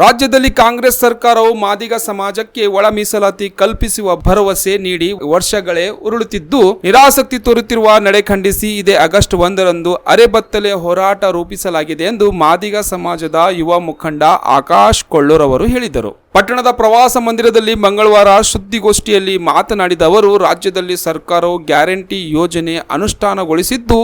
ರಾಜ್ಯದಲ್ಲಿ ಕಾಂಗ್ರೆಸ್ ಸರ್ಕಾರವು ಮಾದಿಗ ಸಮಾಜಕ್ಕೆ ಒಳ ಮೀಸಲಾತಿ ಕಲ್ಪಿಸುವ ಭರವಸೆ ನೀಡಿ ವರ್ಷಗಳೇ ಉರುಳುತ್ತಿದ್ದು, ನಿರಾಸಕ್ತಿ ತೋರುತ್ತಿರುವ ನಡೆ ಖಂಡಿಸಿ ಇದೇ ಆಗಸ್ಟ್ ಒಂದರಂದು ಅರೆಬತ್ತಲೆ ಹೋರಾಟ ರೂಪಿಸಲಾಗಿದೆ ಎಂದು ಮಾದಿಗ ಸಮಾಜದ ಯುವ ಮುಖಂಡ ಆಕಾಶ್ ಕೊಳ್ಳೂರವರು ಹೇಳಿದರು. ಪಟ್ಟಣದ ಪ್ರವಾಸ ಮಂದಿರದಲ್ಲಿ ಮಂಗಳವಾರ ಸುದ್ದಿಗೋಷ್ಠಿಯಲ್ಲಿ ಮಾತನಾಡಿದ ಅವರು, ರಾಜ್ಯದಲ್ಲಿ ಸರ್ಕಾರವು ಗ್ಯಾರಂಟಿ ಯೋಜನೆ ಅನುಷ್ಠಾನಗೊಳಿಸಿದ್ದು,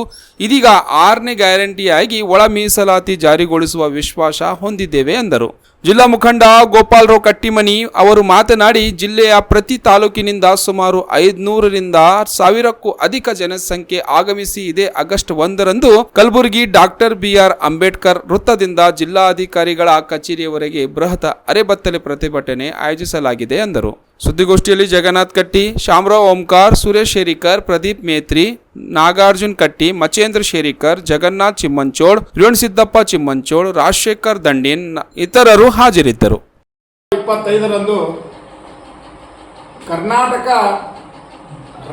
ಇದೀಗ ಆರನೇ ಗ್ಯಾರಂಟಿಯಾಗಿ ಒಳ ಮೀಸಲಾತಿ ಜಾರಿಗೊಳಿಸುವ ವಿಶ್ವಾಸ ಹೊಂದಿದ್ದೇವೆ ಎಂದರು. ಜಿಲ್ಲಾ ಮುಖಂಡ ಗೋಪಾಲರಾವ್ ಕಟ್ಟಿಮನಿ ಅವರು ಮಾತನಾಡಿ, ಜಿಲ್ಲೆಯ ಪ್ರತಿ ತಾಲೂಕಿನಿಂದ ಸುಮಾರು ಐದುನೂರರಿಂದ ಸಾವಿರಕ್ಕೂ ಅಧಿಕ ಜನಸಂಖ್ಯೆ ಆಗಮಿಸಿ ಇದೇ. ಆಗಸ್ಟ್ ಒಂದರಂದು ಕಲಬುರಗಿ ಡಾಕ್ಟರ್ ಬಿಆರ್ ಅಂಬೇಡ್ಕರ್ ವೃತ್ತದಿಂದ ಜಿಲ್ಲಾಧಿಕಾರಿಗಳ ಕಚೇರಿಯವರೆಗೆ ಬೃಹತ್ ಅರೆಬತ್ತಲೆ ಪ್ರತಿಭಟನೆ ಆಯೋಜಿಸಲಾಗಿದೆ ಎಂದರು ಸುದ್ದಿಗೋಷ್ಠಿಯಲ್ಲಿ ಜಗನ್ನಾಥ್ ಕಟ್ಟಿ, ಶಾಮರಾವ್ ಓಂಕಾರ್, ಸುರೇಶ್ ಶೇರಿಕರ್, ಪ್ರದೀಪ್ ಮೇತ್ರಿ, ನಾಗಾರ್ಜುನ್ ಕಟ್ಟಿ, ಮಚೇಂದ್ರ ಶೇರಿಕರ್, ಜಗನ್ನಾಥ್ ಚಿಮ್ಮಂಚೋಳ್ ಸಿದ್ದಪ್ಪ ಚಿಮ್ಮಂಚೋಳ್, ರಾಜಶೇಖರ್ ದಂಡಿನ್ ಇತರರು ಹಾಜರಿದ್ದರು. ಇಪ್ಪತ್ತೈದರಂದು ಕರ್ನಾಟಕ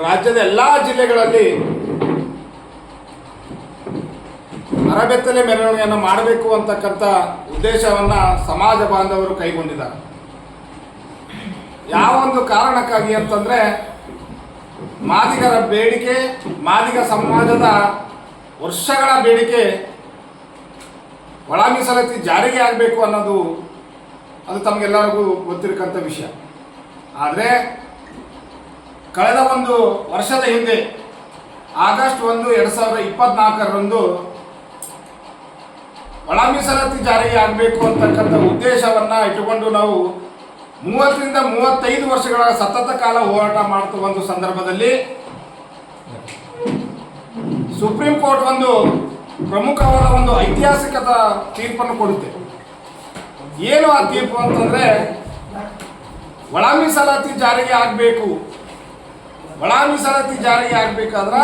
ರಾಜ್ಯದ ಎಲ್ಲ ಜಿಲ್ಲೆಗಳಲ್ಲಿ ಅರಬೆತ್ತಲೆ ಮೆರವಣಿಗೆಯನ್ನು ಮಾಡಬೇಕು ಅಂತಕ್ಕಂಥ ಉದ್ದೇಶವನ್ನು ಸಮಾಜ ಬಾಂಧವರು ಕೈಗೊಂಡಿದ್ದಾರೆ. ಯಾವ ಒಂದು ಕಾರಣಕ್ಕಾಗಿ ಅಂತಂದರೆ ಮಾದಿಗರ ಬೇಡಿಕೆ, ಮಾದಿಗ ಸಮಾಜದ ವರ್ಷಗಳ ಬೇಡಿಕೆ ಒಳ ಮೀಸಲಾತಿ ಜಾರಿಗೆ ಆಗಬೇಕು ಅನ್ನೋದು ಅದು ತಮಗೆಲ್ಲರಿಗೂ ಗೊತ್ತಿರಕ್ಕಂಥ ವಿಷಯ. ಆದರೆ ಕಳೆದ ಒಂದು ವರ್ಷದ ಹಿಂದೆ ಆಗಸ್ಟ್ ಒಂದು ಎರಡು ಸಾವಿರದ ಇಪ್ಪತ್ನಾಲ್ಕರಂದು ಒಳ ಮೀಸಲಾತಿ ಜಾರಿಗೆ ಆಗಬೇಕು ಅಂತಕ್ಕಂಥ ಉದ್ದೇಶವನ್ನು ಇಟ್ಟುಕೊಂಡು ನಾವು ಮೂವತ್ತರಿಂದ ಮೂವತ್ತೈದು ವರ್ಷಗಳ ಸತತ ಕಾಲ ಹೋರಾಟ ಮಾಡ್ತಾ ಒಂದು ಸಂದರ್ಭದಲ್ಲಿ ಸುಪ್ರೀಂ ಕೋರ್ಟ್ ಒಂದು ಪ್ರಮುಖವಾದ ಒಂದು ಐತಿಹಾಸಿಕದ ತೀರ್ಪನ್ನು ಕೊಡುತ್ತೆ. ಏನು ಆ ತೀರ್ಪು ಅಂತಂದ್ರೆ ಒಳ ಮೀಸಲಾತಿ ಜಾರಿಗೆ ಆಗಬೇಕು. ಒಳ ಮೀಸಲಾತಿ ಜಾರಿಗೆ ಆಗ್ಬೇಕಾದ್ರ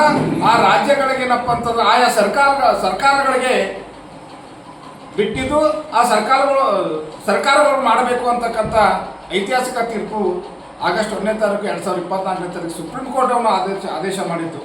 ಆ ರಾಜ್ಯಗಳಿಗೆ ಏನಪ್ಪ ಅಂತಂದ್ರೆ ಆಯಾ ಸರ್ಕಾರ, ಸರ್ಕಾರಗಳಿಗೆ ಬಿಟ್ಟಿದ್ದು ಆ ಸರ್ಕಾರಗಳು ಸರ್ಕಾರಗಳು ಮಾಡಬೇಕು ಅಂತಕ್ಕಂಥ ಐತಿಹಾಸಿಕ ತೀರ್ಪು ಆಗಸ್ಟ್ ಒಂದನೇ ತಾರೀಕು ಎರಡು ಸಾವಿರದ ಇಪ್ಪತ್ನಾಲ್ಕನೇ ತಾರೀಕು ಸುಪ್ರೀಂ ಕೋರ್ಟ್ ಆದೇಶ ಆದೇಶ ಮಾಡಿತ್ತು